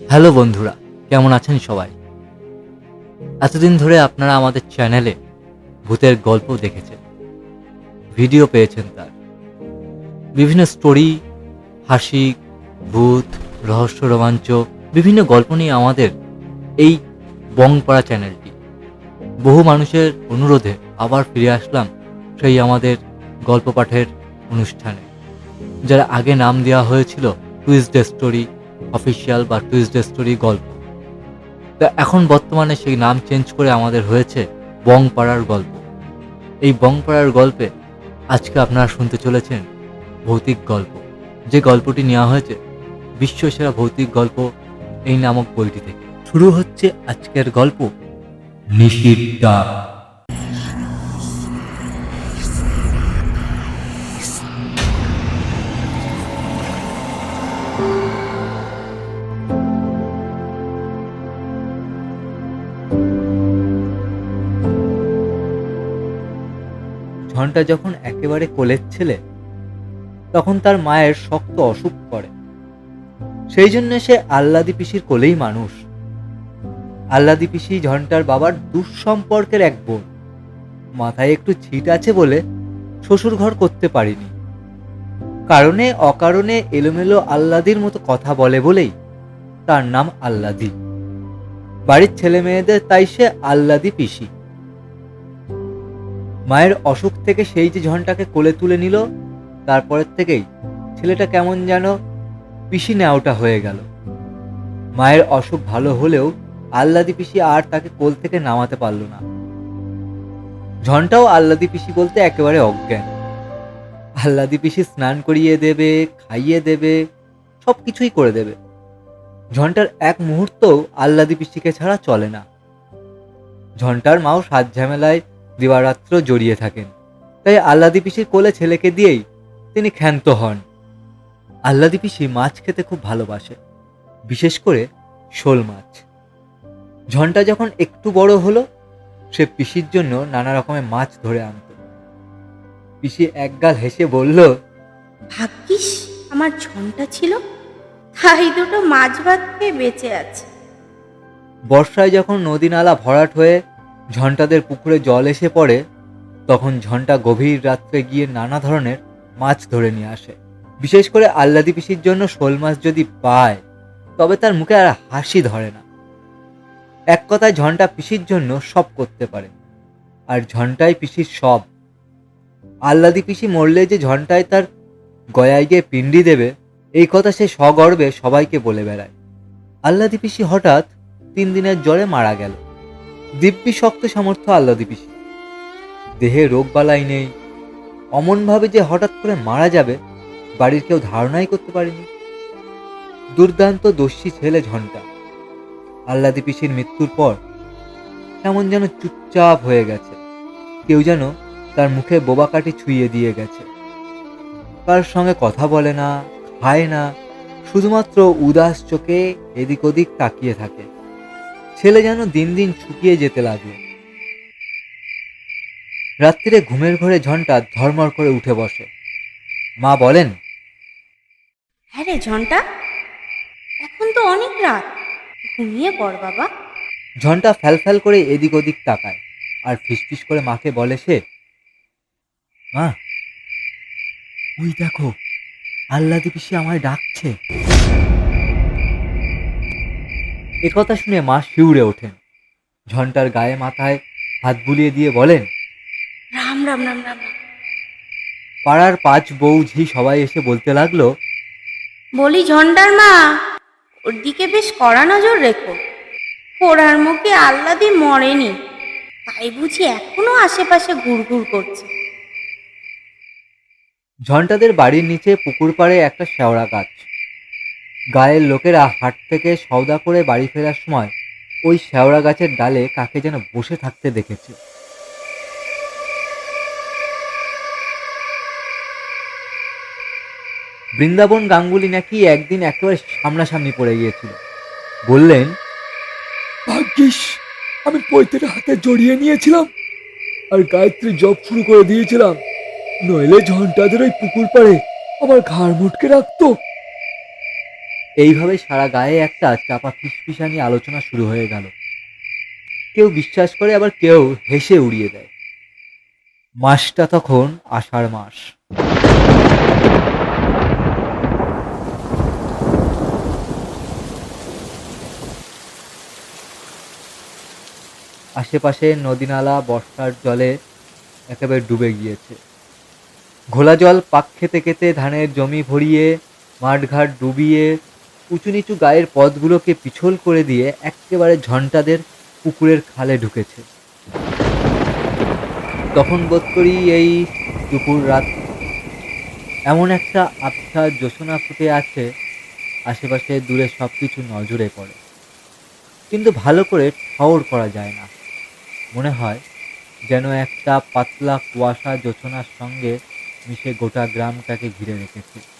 Hello বন্ধুরা, কেমন আছেন সবাই? এতদিন ধরে আপনারা আমাদের চ্যানেলে ভূতের গল্প দেখেছেন, ভিডিও পেয়েছেন তার। বিভিন্ন স্টোরি, হাসি, ভূত, রহস্য, রোমাঞ্চ, বিভিন্ন গল্প নিয়ে আমাদের এই বংপাড়া চ্যানেলটি। বহু মানুষের অনুরোধে আবার ফিরে আসলাম সেই আমাদের গল্প পাঠের অনুষ্ঠানে, যারা আগে নাম দেওয়া হয়েছিল টুইসডে স্টোরি অফিসিয়াল বা টুইসডে স্টোরি গল্প। তা এখন বর্তমানে সেই নাম চেঞ্জ করে আমাদের হয়েছে বংপাড়ার গল্প। এই বংপাড়ার গল্পে আজকে আপনারা শুনতে চলেছেন ভৌতিক গল্প। যে গল্পটি নেওয়া হয়েছে বিশ্বসেরা ভৌতিক গল্প এই নামক বইটি থেকে। শুরু হচ্ছে আজকের গল্প নিশির ঝন্টা যখন একেবারে কোলের ছেলে, তখন তার মায়ের শক্ত অসুখ করে সেই জন্য সে আল্লাদি পিসির কোলেই মানুষ। আল্লাদি পিসি ঝন্টার বাবার দুঃসম্পর্কের এক বোন। মাথায় একটু ছিট আছে বলে শ্বশুর ঘর করতে পারিনি। কারণে, অকারণে এলোমেলো আল্লাদির মতো কথা বলে বলেই তার নাম আল্লাদি বাড়ির ছেলে মেয়েদের তাই সে আল্লাদি পিসি। মায়ের অসুখ থেকে সেই যে ঝনটাকে কোলে তুলে নিল, তারপরের থেকেই ছেলেটা কেমন যেন পিসি নেওয়াটা হয়ে গেল। মায়ের অসুখ ভালো হলেও আল্লাদি পিসি আর তাকে কোল থেকে নামাতে পারল না। ঝনটাও আল্লাদি পিসি বলতে একেবারে অজ্ঞান। আল্লাদি পিসি স্নান করিয়ে দেবে, খাইয়ে দেবে সব কিছুই করে দেবে। ঝন্টার এক মুহূর্তও আল্লাদি পিসিকে ছাড়া চলে না। ঝন্টার মাও সাত ঝামেলায় দিবারাত্র জড়িয়ে থাকেন। তাই আল্লাদি পিসির কোলে ছেলেকে দিয়েই তিনি ক্ষান্ত হন। আল্লাদি পিসি মাছ খেতে খুব ভালোবাসে বিশেষ করে শোল মাছ। ঝন্টা যখন একটু বড় হলো সে পিসির জন্য নানা রকমের মাছ ধরে আনত। পিসি একগাল হেসে বলল ভাগ্যিস আমার ঝনটা ছিল তাই দুটো মাছ ভাত খেয়ে বেঁচে আছে। বর্ষায় যখন নদী নালা ভরাট হয়ে ঝন্টাদের পুকুরে জল এসে পড়ে, তখন ঝন্টা গভীর রাত্রে গিয়ে নানা ধরনের মাছ ধরে নিয়ে আসে। বিশেষ করে আল্লাদি পিসির জন্য শোল মাছ যদি পায়, তবে তার মুখে আর হাসি ধরে না। এক কথায় ঝন্টা পিসির জন্য সব করতে পারে, আর ঝন্টাই পিসির সব। আল্লাদি পিসি মরলে যে ঝন্টায় তার গয়ায় গিয়ে পিণ্ডি দেবে, এই কথা সে সগর্বে সবাইকে বলে বেড়ায়। আল্লাদি পিসি হঠাৎ তিন দিনের জ্বরে মারা গেল। দিব্যি শক্ত সামর্থ্য আল্লাদি পিসি দেহে রোগবালাই নেই, অমনভাবে যে হঠাৎ করে মারা যাবে, বাড়ির কেউ ধারণাই করতে পারেনি। দুর্দান্ত দস্যি ছেলে ঝন্টা। আল্লাদি পিসির মৃত্যুর পর কেমন যেন চুপচাপ হয়ে গেছে। কেউ যেন তার মুখে বোবা কাঠি ছুঁয়ে দিয়ে গেছে। কার সঙ্গে কথা বলে না, খায় না, শুধুমাত্র উদাস চোখে এদিক ওদিক তাকিয়ে থাকে। ছেলে যেন দিন দিন শুকিয়ে যেতে লাগল রাত্রিরে ঘুমের ঘরে ঝন্টা ধর্মর করে উঠে বসে। মা বলেন হ্যাঁ রে ঝনটা এখন তো অনেক রাত। ঘুমিয়ে পড় বাবা। ঝন্টা ফ্যাল করে এদিক ওদিক তাকায় আর ফিসফিস করে মাকে বলে সে মা ওই দেখো আল্লাদি পিসি আমায় ডাকছে। একথা শুনে মা শিউরে ওঠেন। ঝন্টার গায়ে মাথায় হাত বুলিয়ে দিয়ে বলেন রাম রাম রাম রাম। পাড়ার পাঁচ বউ ঝি সবাই এসে বলতে লাগল বলি ঝন্ডার মা ওর দিকে বেশ কড়া নজর রেখো। পোড়ার মুখে আল্লাদি মরেনি তাই বুঝি এখনও আশেপাশে ঘুরঘুর করছে। ঝন্টাদের বাড়ির নিচে পুকুর পাড়ে একটা শেওড়া গাছ। গায়ের লোকেরা হাট থেকে সওদা করে বাড়ি ফেরার সময় ওই শেওড়া গাছের ডালে কাকে যেন বসে থাকতে দেখেছে। বৃন্দাবন গাঙ্গুলি নাকি একদিন একেবারে সামনাসামনি পড়ে গিয়েছিল। বললেন, ভাগ্যিস, আমি পৈতের হাতে জড়িয়ে নিয়েছিলাম আর গায়ত্রী জপ শুরু করে দিয়েছিলাম। নইলে ঝন্টাদের ওই পুকুর পাড়ে আমার ঘাড় মুটকে রাখতো। এইভাবে সারা গায়ে একটা চাপা ফিসফিসানি আলোচনা শুরু হয়ে গেল। কেউ বিশ্বাস করে, আবার কেউ হেসে উড়িয়ে দেয়। মাসটা তখন আষাঢ় মাস। আশেপাশে নদীনালা, বর্ষার জলে একেবারে ডুবে গিয়েছে। ঘোলা জল পাক খেতে খেতে ধানের জমি ভরিয়ে, মাঠঘাট ডুবিয়ে উঁচু নিচু গায়ের পথগুলোকে পিছল করে দিয়ে একেবারে ঝন্টাদের পুকুরের খালে ঢুকেছে। তখন বোধ করি এই দুপুর রাত এমন একটা আবছা জোছনা ফুটে আছে, আশেপাশে দূরে সব কিছু নজরে পড়ে। কিন্তু ভালো করে ঠওর করা যায় না। মনে হয় যেন একটা পাতলা কুয়াশা জোছনার সঙ্গে মিশে গোটা গ্রামটাকে ঘিরে রেখেছে।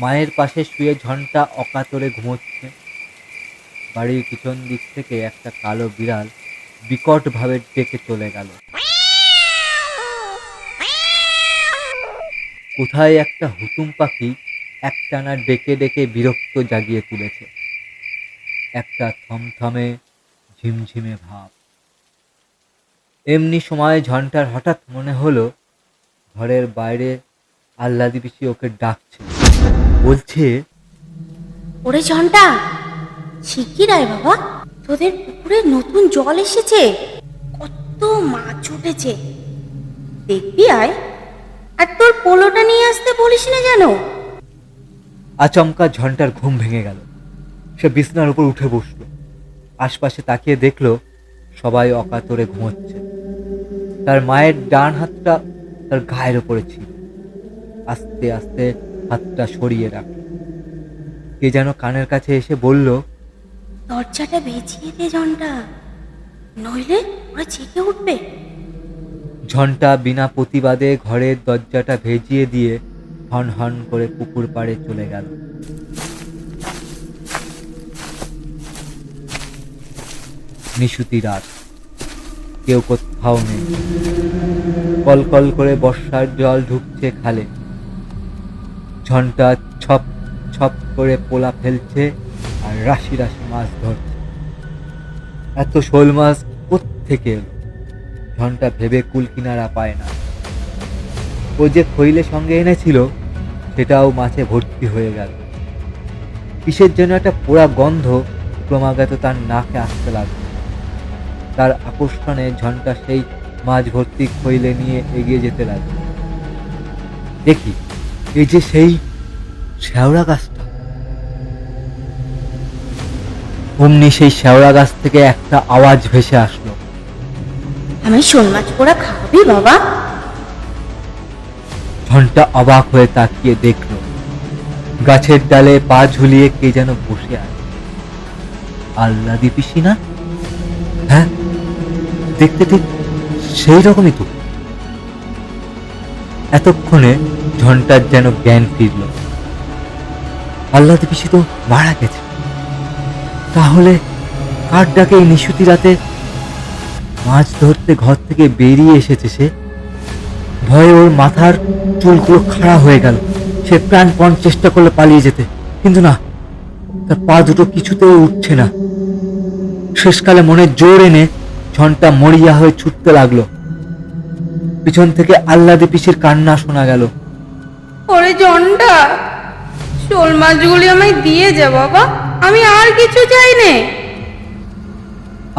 মায়ের পাশে শুয়ে ঝনটা অকাতরে ঘুমোচ্ছে। বাড়ির পিছন দিক থেকে একটা কালো বিড়াল বিকটভাবে ডেকে চলে গেল। কোথায় একটা হুতুম পাখি একটানা ডেকে ডেকে বিরক্ত জাগিয়ে তুলেছে। একটা থমথমে, ঝিমঝিমে ভাব। এমনি সময় ঝন্টার হঠাৎ মনে হলো, ঘরের বাইরে আল্লাদি পিসি ওকে ডাকছে। বলছে ওরে ঝন্টা শিগগির আয় বাবা তোদের পুকুরে নতুন জল এসেছে কত মাছ উঠেছে। দেখবি আয় আর তোর পোলোটা নিয়ে আসতে বলিস না জানো আচমকা ঝন্টার ঘুম ভেঙে গেল। সে বিছনার উপর উঠে বসল। আশপাশে তাকিয়ে দেখল সবাই অকাতরে ঘুমোচ্ছে। তার মায়ের ডান হাতটা তার গায়ের ওপরে ছিল। আস্তে আস্তে হাতটা সরিয়ে রাখল কে যেন কানের কাছে এসে বলল দরজাটা ভেজিয়ে দে ঝন্টা নইলে ওরা জেগে উঠবে। ঝন্টা বিনা প্রতিবাদে ঘরের দরজাটা ভেজিয়ে দিয়ে হন হন করে পুকুর পাড়ে চলে গেল। নিশুতি রাত। কেউ কোথাও নেই। কলকল করে বর্ষার জল ঢুকছে খালে। ঝন্টা ছপ ছপ করে পোলা ফেলছে আর রাশি রাশি মাছ ধরছে। এত শোল মাছ কোত্থেকে এলো? ঘণ্টা ভেবে কুল কিনারা পায় না। ও যে খইলে সঙ্গে এনেছিল, সেটাও মাছে ভর্তি হয়ে গেল। কিসের জন্য একটা পোড়া গন্ধ ক্রমাগত তার নাকে আসতে লাগল। তার আকর্ষণে ঝন্টা সেই মাছ ভর্তি খইলে নিয়ে এগিয়ে যেতে লাগল। দেখি এই যে সেই শ্যাওড়া গাছটা। অমনি সেই শ্যাওড়া গাছ থেকে একটা আওয়াজ ভেসে আসলো। আমি শোল মাছ পোড়া খাওয়াবি বাবা? ঘণ্টা অবাক হয়ে তাকিয়ে দেখল গাছের ডালে পা ঝুলিয়ে কে যেন বসে আছে। আল্লাদি পিসি না হ্যাঁ? দেখতে ঠিক সেই রকমই তো। এতক্ষণে ঘণ্টার যেন জ্ঞান ফিরল। আল্লাদি পিসি তো মারা গেছে। তাহলে কার ডাকে এই নিশুতি রাতে মাছ ধরতে ঘর থেকে বেরিয়ে এসেছে সে? ভয়ে ওর মাথার চুলগুলো খাড়া হয়ে গেল। সে প্রাণপণ চেষ্টা করলে পালিয়ে যেতে। কিন্তু না, তার পা দুটো কিছুতেই উঠছে না। শেষকালে মনে জোর এনে ঝনটা মরিয়া হয়ে ছুটতে লাগল। পিছন থেকে আল্লাদি পিসির কান্না শোনা গেল। ওরে ঝন্টা শোল মাছগুলি আমায় দিয়ে যা বাবা আমি আর কিছু চাই নে।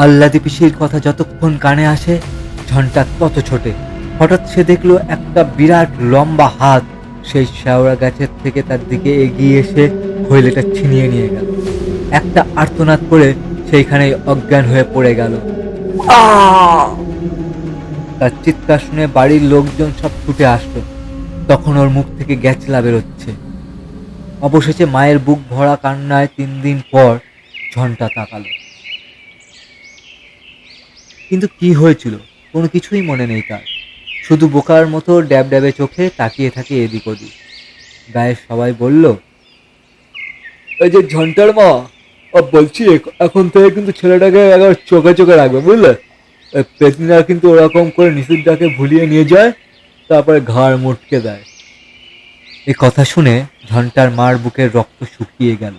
আল্লাদি পিসির কথা যতক্ষণ কানে আসে ঝনটা তত ছোটে। হঠাৎ সে দেখল একটা বিরাট লম্বা হাত সেই শ্যাওড়া গাছের থেকে তার দিকে এগিয়ে এসে হইলেটা ছিনিয়ে নিয়ে গেল। একটা আর্তনাদ করে সেইখানে অজ্ঞান হয়ে পড়ে গেল। তার চিৎকার শুনে বাড়ির লোকজন সব ছুটে আসলো। তখন ওর মুখ থেকে গ্যাচলা বেরোচ্ছে। অবশেষে মায়ের বুক ভরা কান্নায় তিন দিন পর ঝনটা তাকালো। কিন্তু কি হয়েছিল? কোনো কিছুই মনে নেই তার। শুধু বোকার মতো ড্যাব ড্যাবে চোখে তাকিয়ে থাকে এদিক ওদিক। গায়ের সবাই বলল, এই যে ঝন্টার মা বলছি, এখ- এখন থেকে কিন্তু ছেলেটাকে একবার চোখে চোখে রাখবে, বুঝলে? ওই পেতনিরা কিন্তু ওরকম করে ডাকে ভুলিয়ে নিয়ে যায়, তারপরে ঘাড় মুটকে দেয়। এ কথা শুনে ঘণ্টার মার বুকের রক্ত শুকিয়ে গেল।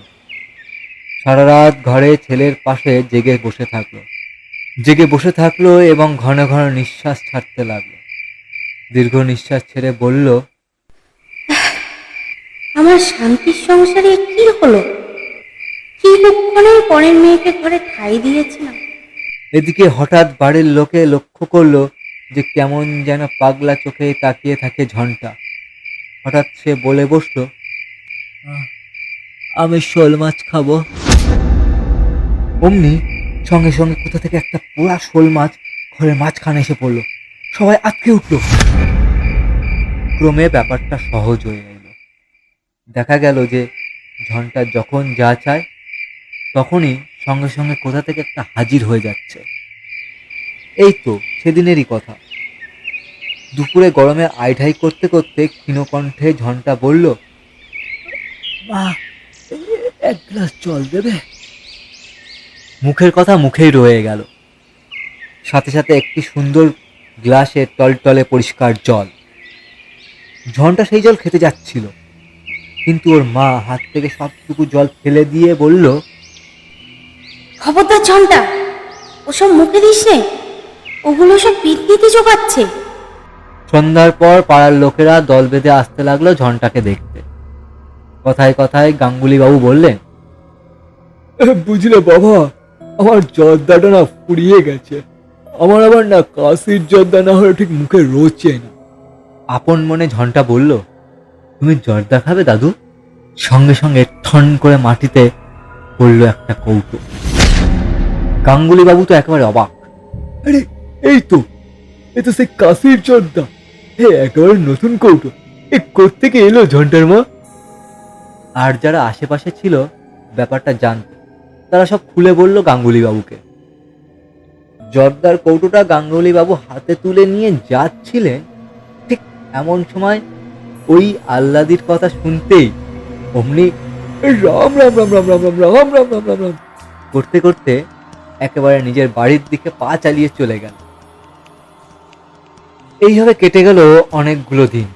সারা রাত ঘরে ছেলের পাশে জেগে বসে থাকল। জেগে বসে থাকল এবং ঘন ঘন নিঃশ্বাস ছাড়তে লাগল। দীর্ঘ নিঃশ্বাস ছেড়ে বলল, আমার শান্তির সংসারে কি হলো? কি লক্ষণে পরের মেয়েকে ঘরে ঠাই দিয়েছিলাম? এদিকে হঠাৎ বাড়ির লোকে লক্ষ্য করল যে কেমন যেন পাগলা চোখে তাকিয়ে থাকে ঝন্টা। হঠাৎ সে বলে বসল "আহ, আমি শোল মাছ খাব। অমনি সঙ্গে সঙ্গে কোথা থেকে একটা পোড়া শোল মাছ ঘরের মাঝখানে এসে পড়ল। সবাই আটকে উঠল। ক্রমে ব্যাপারটা সহজ হয়ে এলো। দেখা গেল যে ঝন্টা যখন যা চায় তখনই সঙ্গে সঙ্গে কোথা থেকে একটা হাজির হয়ে যাচ্ছে। এই তো সেদিনেরই কথা। দুপুরে গরমে আইঢাই করতে করতে ক্ষীণকণ্ঠে ঝন্টা বলল মা এক গ্লাস জল দেবে? মুখের কথা মুখেই রয়ে গেল। সাথে সাথে একটি সুন্দর গ্লাসে টলটলে পরিষ্কার জল। ঝন্টা সেই জল খেতে যাচ্ছিল কিন্তু ওর মা হাত থেকে সবটুকু জল ফেলে দিয়ে বলল খবরদার ঝন্টা ওসব মুখে দিস নে ওগুলো সব পিতনিতে জোগাচ্ছে। সন্ধ্যার পর পাড়ার লোকেরা দল বেঁধে আসতে লাগল ঝন্টাকে দেখতে। কথায় কথায় গাঙ্গুলি বাবু বললেন এ, বুঝলে বাবা আমার জর্দাটা না ফুরিয়ে গেছে। আমার আবার না কাশির জর্দা না হলে ঠিক মুখে রোচে না। আপন মনে ঝন্টা বলল তুমি জর্দা খাবে দাদু? সঙ্গে সঙ্গে ঠন করে মাটিতে পড়ল একটা কৌটো। গাঙ্গুলি বাবু তো একেবারে অবাক আরে এই তো এ তো সেই কাশির জর্দা এ একেবারে নতুন কৌটো এ কোত্থেকে এলো ঝন্টার মা আর যারা আশেপাশে ছিল ব্যাপারটা জানত তারা সব খুলে বলল গাঙ্গুলি বাবুকে জর্দার কৌটোটা গাঙ্গুলি বাবু হাতে তুলে নিয়ে যাচ্ছিলেন ঠিক এমন সময় ওই আল্লাদির কথা শুনতেই অমনি রাম রাম রাম রাম রাম রাম রাম রাম রাম রাম রাম করতে করতে একেবারে নিজের বাড়ির দিকে পা চালিয়ে চলে গেল। এইভাবে কেটে গেল অনেকগুলো দিন।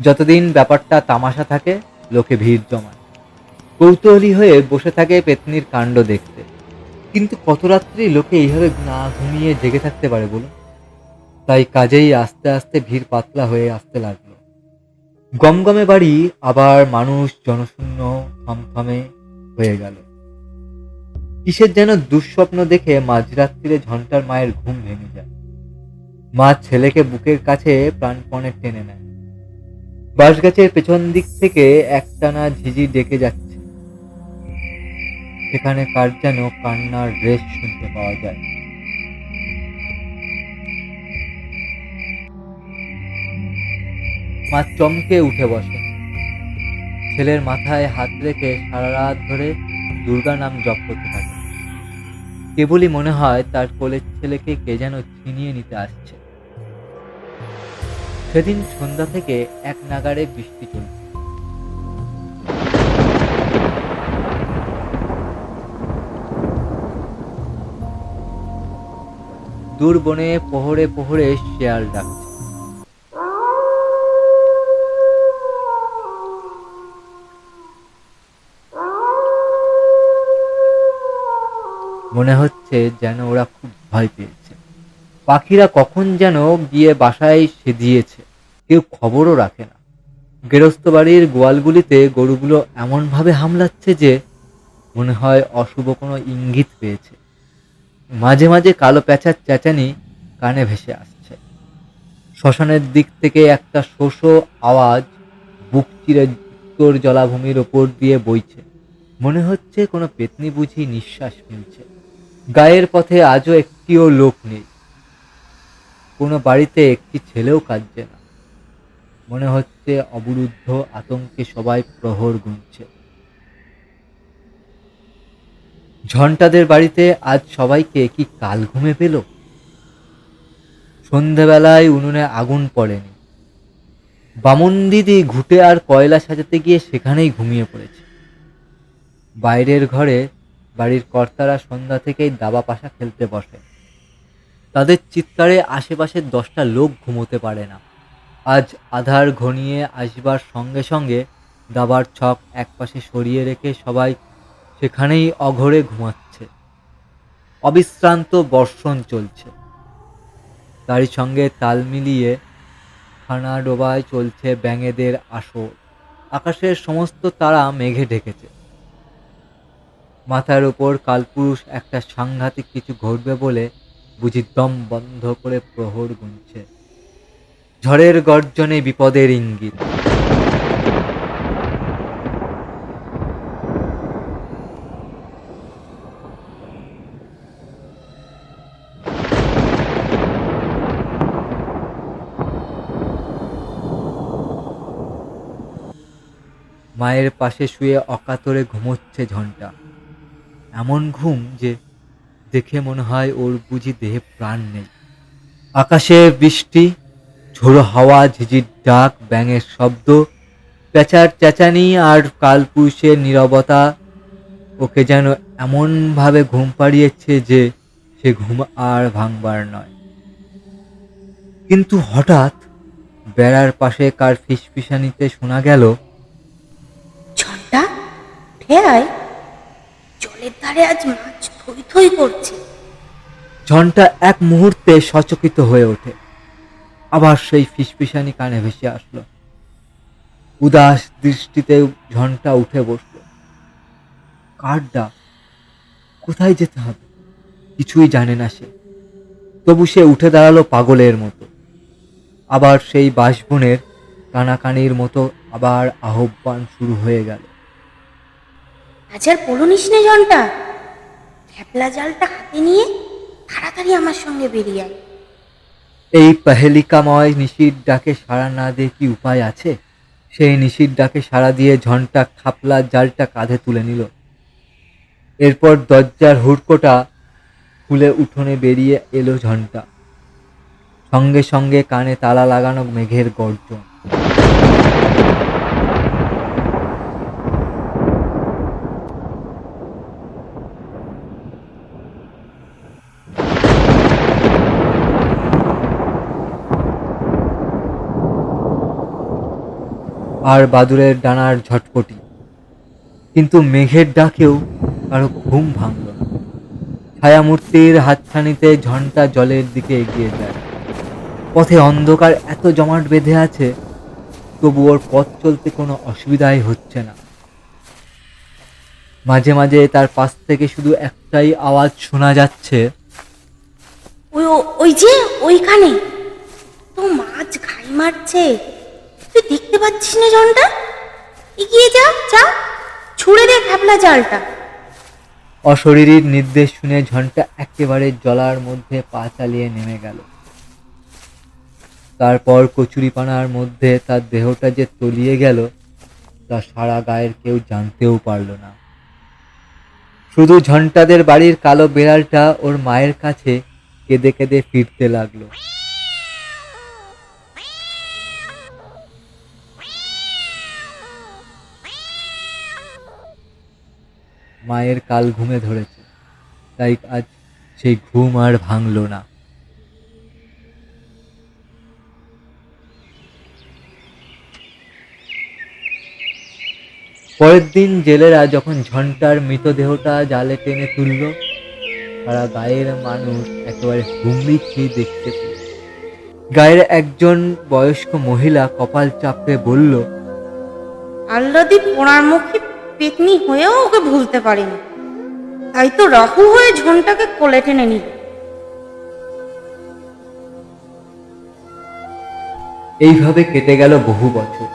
যতদিন ব্যাপারটা তামাশা থাকে, লোকে ভিড় জমায়। কৌতূহলী হয়ে বসে থাকে পেতনির কাণ্ড দেখতে। কিন্তু কত রাত্রি লোকে এইভাবে না ঘুমিয়ে জেগে থাকতে পারে বলুন? তাই কাজেই আস্তে আস্তে ভিড় পাতলা হয়ে আসতে লাগল। গমগমে বাড়ি আবার মানুষ জনশূন্য থমথমে হয়ে গেল। কিসের যেন দুঃস্বপ্ন দেখে মাঝরাত্রিরে ঝন্টার মায়ের ঘুম ভেঙে যায়। মা ছেলেকে বুকের কাছে প্রাণপণে টেনে নেয়। বাঁশগাছের পেছন দিক থেকে একটানা ঝিঝি ডেকে যাচ্ছে। সেখানে কার যেন কান্নার রেশ শুনতে পাওয়া যায়। মা চমকে উঠে বসে। ছেলের মাথায় হাত রেখে সারা রাত ধরে দুর্গা নাম জপ করতে থাকে। কেবলই মনে হয় তার কোলের ছেলেকে কে যেন ছিনিয়ে নিতে আসছে। সেদিন সন্ধ্যা থেকে এক নাগারে বৃষ্টি চলছে। দূর বনে পোহরে পোহরে শেয়াল ডাকছে। মনে হচ্ছে যেন ওরা খুব ভয় পেয়েছে। পাখিরা কখন যেন গিয়ে বাসায় সেজিয়েছে কেউ খবরও রাখে না। গেরস্ত বাড়ির গোয়ালগুলিতে গরুগুলো এমনভাবে হামলাচ্ছে যে মনে হয় অশুভ কোনো ইঙ্গিত পেয়েছে। মাঝে মাঝে কালো প্যাঁচার চেঁচানি কানে ভেসে আসছে। শ্মশানের দিক থেকে একটা শোষ আওয়াজ বুক চিরে উত্তর জলাভূমির ওপর দিয়ে বইছে। মনে হচ্ছে কোনো পেতনি বুঝি নিঃশ্বাস ফেলছে। গায়ের পথে আজও একটিও লোক নেই। কোনো বাড়িতে একটি ছেলেও কাঁদছে না। মনে হচ্ছে অবরুদ্ধ আতঙ্কে সবাই প্রহর গুনছে। ঝন্টাদের বাড়িতে আজ সবাইকে কি কাল ঘুমে পেল? সন্ধেবেলায় উনুনে আগুন পড়েনি। বামন দিদি ঘুটে আর কয়লা সাজাতে গিয়ে সেখানেই ঘুমিয়ে পড়েছে। বাইরের ঘরে বাড়ির কর্তারা সন্ধ্যা থেকেই দাবা পাশা খেলতে বসে। তাদের চিৎকারে আশেপাশের দশটা লোক ঘুমোতে পারে না। আজ আধার ঘনিয়ে আসবার সঙ্গে সঙ্গে দাবার ছক একপাশে সরিয়ে রেখে সবাই সেখানেই অঘরে ঘুমাচ্ছে। অবিশ্রান্ত বর্ষণ চলছে। তারই সঙ্গে তাল মিলিয়ে খানা ডোবায় চলছে ব্যাঙেদের আসর। আকাশের সমস্ত তারা মেঘে ঢেকেছে। মাথার উপর কালপুরুষ একটা সাংঘাতিক কিছু ঘটবে বলে বুঝি দম বন্ধ করে প্রহর গুনছে। ঝড়ের গর্জনে বিপদের ইঙ্গিত। মায়ের পাশে শুয়ে অকাতরে ঘুমোচ্ছে ঝন্টা। এমন ঘুম যে দেখে মনে হয় ওর বুঝি দেহে প্রাণ নেই। আকাশে বৃষ্টি, ঝোড়ো হাওয়া, ঝিঝির ডাক, ব্যাঙের শব্দ, পেঁচার চেঁচানি আর কালপুরুষের নীরবতা, ওকে যেন এমনভাবে ঘুম পাড়িয়েছে যে সে ঘুম আর ভাঙবার নয়। কিন্তু হঠাৎ বেড়ার পাশে কার ফিসফিসানিতে শোনা গেল উঠে আয় জলের ধারে আজ মাছ থই থই করছে। ঝনটা এক মুহূর্তে সচকিত হয়ে ওঠে। আবার সেই ফিসফিসানি কানে ভেসে আসলো। উদাস দৃষ্টিতে ঝনটা উঠে বসল। কার ডাক? কোথায় যেতে হবে? কিছুই জানে না সে। তবু সে উঠে দাঁড়াল পাগলের মতো। আবার সেই বাঁশবনের কানাকানির মতো আবার আহ্বান শুরু হয়ে গেল। আজ আর পড়ুনিস নে জনটা। খেপলা জালটা হাতে নিয়ে তাড়াতাড়ি আমার সঙ্গে বেরিয়ে আয়। এই পাহেলিকাময় নিশির ডাকে সাড়া না দিয়ে কি উপায় আছে? সেই নিশির ডাকে সাড়া দিয়ে ঝনটা খাপলা জালটা কাঁধে তুলে নিল। এরপর দরজার হুড়কোটা খুলে উঠোনে বেরিয়ে এলো ঝনটা। সঙ্গে সঙ্গে কানে তালা লাগানো মেঘের গর্জন। আর বাদুরের ডানার ঝটপটি। কিন্তু মেঘের ডাকেও কারও ঘুম ভাঙল ছায়ামূর্তির হাতছানিতে ঝন্টা জলের দিকে এগিয়ে যায়। পথে অন্ধকার এত জমাট বেঁধে আছে, তবু ওর পথ চলতে কোনো অসুবিধাই হচ্ছে না। মাঝে মাঝে তার পাশ থেকে শুধু একটাই আওয়াজ শোনা যাচ্ছে ওই ওই যে ওইখানে। তো মাছ ঘাই মারছে। তুই দেখতে পাচ্ছিস না এগিয়ে যা যা। ছুঁড়ে দে জালটা। অশরীরীর নির্দেশ শুনে ঝনটা একেবারে জলার মধ্যে পা চালিয়ে নেমে গেল। তারপর কচুরিপানার মধ্যে তার দেহটা যে তলিয়ে গেল, তা সারা গায়ের কেউ জানতেও পারল না। শুধু ঝন্টাদের বাড়ির কালো বেড়ালটা ওর মায়ের কাছে কেঁদে কেঁদে ফিরতে লাগল। মায়ের কাল ঘুমে ধরেছে। তাই আজ সেই ঘুম আর ভাঙল না। পরের দিন জেলেরা যখন ঝন্টার মৃতদেহটা জালে টেনে তুলল সারা গায়ের মানুষ একেবারে হুমড়ি খেয়ে দেখতে পেল। গায়ের একজন বয়স্ক মহিলা কপাল চাপড়ে বলল, আল্লাদি পোড়ার মুখে পেতনি হয়েও ওকে ভুলতে পারিনি। তাই তো রাহু হয়ে ঝনটাকে কোলে টেনে নিল। এইভাবে কেটে গেল বহু বছর।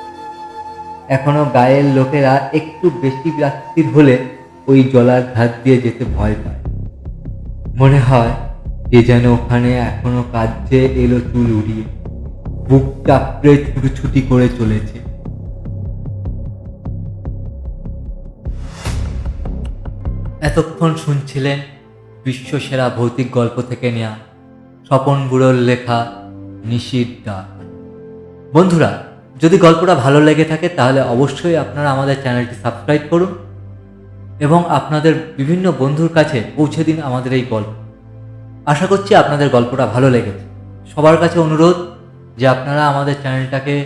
এখনও গায়ের লোকেরা একটু বেশি রাত্রির হলে ওই জলার ধার দিয়ে যেতে ভয় পায়। মনে হয় কে যেন ওখানে এখনও কাজে এলো চুল উড়িয়ে। বুক চাপড়ে ছুটি করে চলেছে। এতক্ষণ শুনছিলেন বিশ্বসেরা ভৌতিক গল্প থেকে নেয়া স্বপন বুড়োর লেখা নিশির বন্ধুরা, যদি গল্পটা ভালো লেগে থাকে, তাহলে অবশ্যই আপনারা আমাদের চ্যানেলটি সাবস্ক্রাইব করুন এবং আপনাদের বিভিন্ন বন্ধুর কাছে পৌঁছে দিন আমাদের এই গল্প। আশা করছি আপনাদের গল্পটা ভালো লেগেছে। সবার কাছে অনুরোধ যে আপনারা আমাদের চ্যানেলটাকে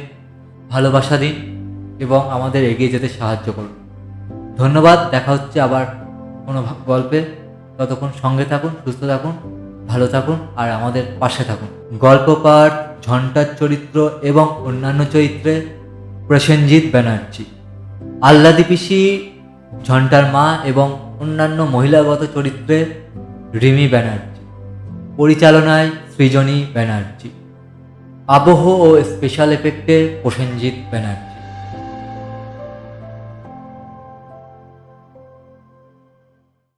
ভালোবাসা দিন এবং আমাদের এগিয়ে যেতে সাহায্য করুন। ধন্যবাদ, দেখা হচ্ছে আবার। কোনো গল্পে ততক্ষণ সঙ্গে থাকুন, সুস্থ থাকুন, ভালো থাকুন আর আমাদের পাশে থাকুন। গল্প, পাঠ, ঝন্টার চরিত্র এবং অন্যান্য চরিত্রে প্রসেনজিৎ ব্যানার্জি, আল্লাদি পিসি, ঝন্টার মা এবং অন্যান্য মহিলাগত চরিত্রে রিমি ব্যানার্জি, পরিচালনায় সৃজনী ব্যানার্জি, আবহ ও স্পেশাল এফেক্টে প্রসেনজিৎ ব্যানার্জি।